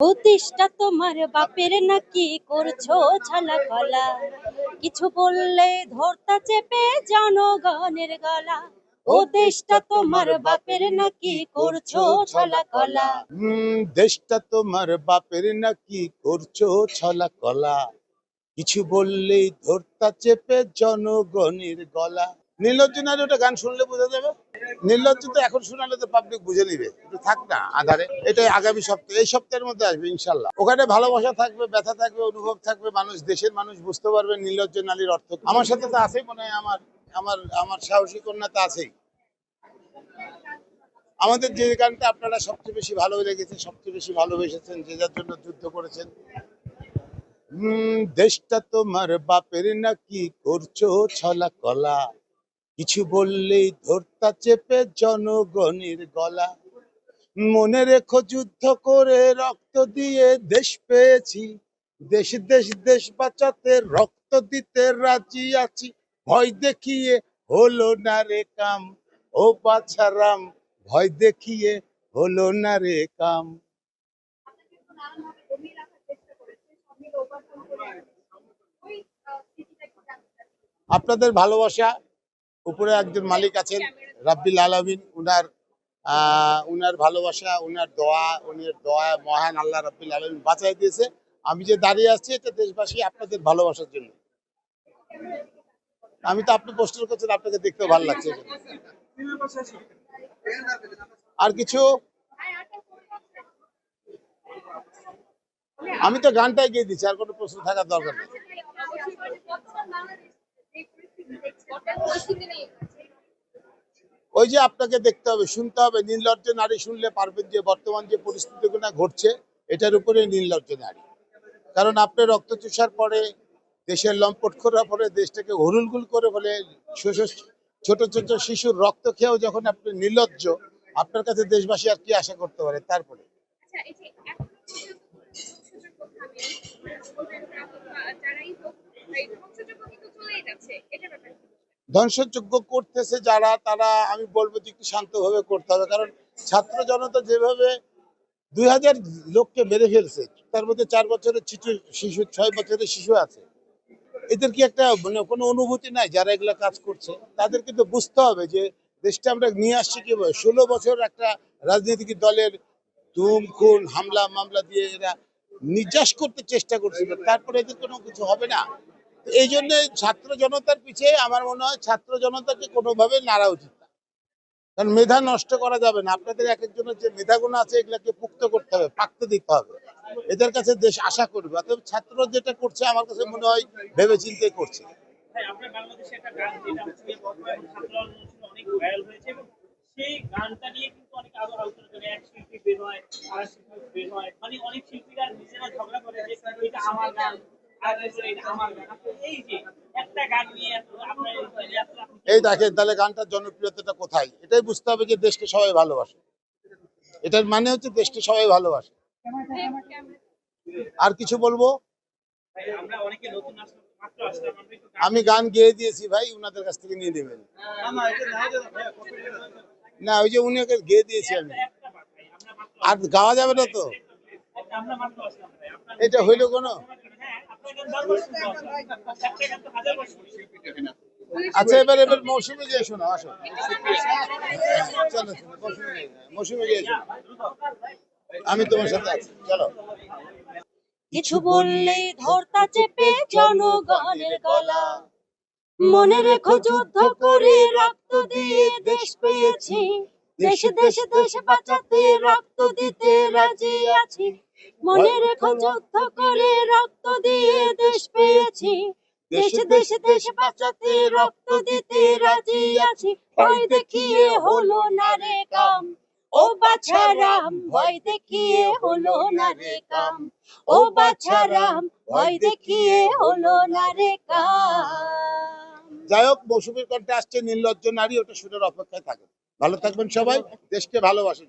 প্রতিষ্ঠা তোমার বাপের নাকি করছ ছালা কলা কিছু বললে ধরতা চেপে জনগণের গলা। ও দেশটা তোমার বাপের নাকি করছ ছালা কলা দেশটা তোমার বাপের নাকি করছ ছলা কলা কিছু বললেই ধরতা চেপে জনগণের গলা। নির্লজ্জ নারী ওটা গান শুনলে বোঝা যাবে? নির্লজ্জ তো এখন শোনালে তো পাবলিক বুঝে নিবে। থাক না আধারে। এটা আগামী সপ্তাহে, এই সপ্তাহের মধ্যে আসবে ইনশাল্লাহ ওখানে ভালোবাসা থাকবে, ব্যথা থাকবে, অনুভব থাকবে, মানুষ, দেশের মানুষ বুঝতে পারবে নির্লজ্জ নারীর অর্থ আমার সাথে তো আছেই মনে হয় আমার আমার আমার সাহসী কন্যা তো আছেই। আমাদের যে গানটা আপনারা সবচেয়ে বেশি ভালো লেগেছে সবচেয়ে বেশি ভালোবেসেছেন, যে যার জন্য যুদ্ধ করেছেন। দেশটা তোমার বাপের নাকি করছ, ছলা কলা? কিছু বললেই ধরতা চেপে জনগণের গলা। মনে রেখো যুদ্ধ করে রক্ত দিয়ে দেশ পেয়েছি। দেশ দেশ দেশ বাঁচাতে রক্ত দিতে রাজি আছি। ভয় দেখিয়ে হলো না রে কাম ও বাছারাম ভয় দেখিয়ে হলো না রে কাম। আপনাদের ভালোবাসা উপরে একজন মালিক আছেন রাব্বিল আলামিন উনার আহ, উনার ভালোবাসা উনার দোয়া উনার দোয়া মহান আল্লাহ রাব্বিল আলামিন বাঁচাই দিয়েছে। আমি যে দাঁড়িয়ে আছি এটা দেশবাসী আপনাদের ভালোবাসার জন্য। আমি তো আপনি পোস্টার করছেন আপনাকে দেখতে ভালো লাগছে। আর কিছু? আমি তো গানটাই গিয়ে দিচ্ছি আর কোনো প্রশ্ন থাকার দরকার নেই। ওই যে আপনাকে দেখতে হবে, শুনতে হবে। নির্লজ্জ নারী শুনলে পারবেন যে বর্তমান যে পরিস্থিতিগুলো ঘটছে, এটার উপরে নির্লজ্জ নারী। কারণ আপনি রক্ত চুষার পরে, দেশের লম্পট করার পরে, দেশটাকে হরুলগুল করে বলে ছোট ছোট শিশুর রক্ত খেয়েও যখন আপনি নির্লজ্জ আপনার কাছে দেশবাসী আর কি আশা করতে পারে? তারপরে। যারাই হোক এটা ব্যাপারে? ধ্বংসযোগ্য করতেছে যারা, তারা, আমি বলব যে একটু শান্তভাবে করতে হবে। কারণ ছাত্র জনতা যেভাবে দুই হাজার লোককে মেরে ফেলছে, তার মধ্যে চার বছরের শিশু শিশু, ছয় বছরের শিশু আছে। এদের কি একটা মানে কোনো অনুভূতি নাই যারা এগুলা কাজ করছে? তাদের কিন্তু বুঝতে হবে যে দেশটা আমরা নিয়ে আসছি কীভাবে? ষোলো বছর একটা রাজনৈতিক দলের ধুম, খুন, হামলা, মামলা দিয়ে এরা নির্যাস করতে চেষ্টা করছিল। তারপরে এদের কোনো কিছু হবে না? এই জন্য ছাত্র জনতার পিছিয়ে আমার মনে হয় ছাত্র জনতাকে কোনোভাবে নাড়া উচিত না। কারণ মেধা নষ্ট করা যাবে না। আপনাদের এক একজনের যে মেধাগুলো আছে, এগুলাকে পুক্ত করতে হবে, পাকতে দিতে হবে। এদের কাছে দেশ আশা করবে। অতএব ছাত্র যেটা করছে, আমার কাছে মনে হয় ভেবে চিন্তে করছে এবং সেই গানটা নিয়ে কিন্তু অনেক আরও আলোচনা করে এক শিল্পী বের হয় আর শিল্পী বের হয়। মানে অনেক শিল্পীরা নিজেরা ঝগড়া করে যে এটা আমার গান। এই দেখেন, তাহলে গানটার জনপ্রিয়তাটা কোথায়? এটাই বুঝতে হবে যে দেশকে সবাই ভালোবাসে। এটার মানে হচ্ছে দেশকে সবাই ভালোবাসে। আর কিছু বলব? আমি গান গেয়ে দিয়েছি ভাই, উনাদের কাছ থেকে নিয়ে নেবেন। না, ওই যে উনি গেয়ে দিয়েছি আমি। আর গাওয়া যাবে না তো? এটা হইল কোনো? আচ্ছা এবার এবার মৌসুমে গিয়ে শোনো, আসো। মৌসুমে গিয়ে আমি তোমার সাথে আছি, চলো। কিছু বললেই ধরতা চেপে জনগণের গলা। মনে রেখো, যুদ্ধ করে রক্ত দিয়ে দেশ পেয়েছি। দেশ দেশ দেশ বাঁচাতে রক্ত দিতে রাজি আছি। মনে রেখো যুদ্ধ করে রক্ত দিয়ে দেশ পেয়েছি। দেশ দেশ দেশ বাঁচাতে রক্ত দিতে রাজি আছি। ভয় দেখিয়ে হলো না রে কাম। ও বাছারাম ভয় দেখিয়ে হলো না রে কাম। ও বাছারাম ভয় দেখিয়ে হলো না রে কাম। যাই হোক মৌসুমীর কণ্ঠে আসছে নির্লজ্জ নারী ওটা শুনের অপেক্ষায় থাকে ভালো থাকবেন সবাই দেশকে ভালোবাসেন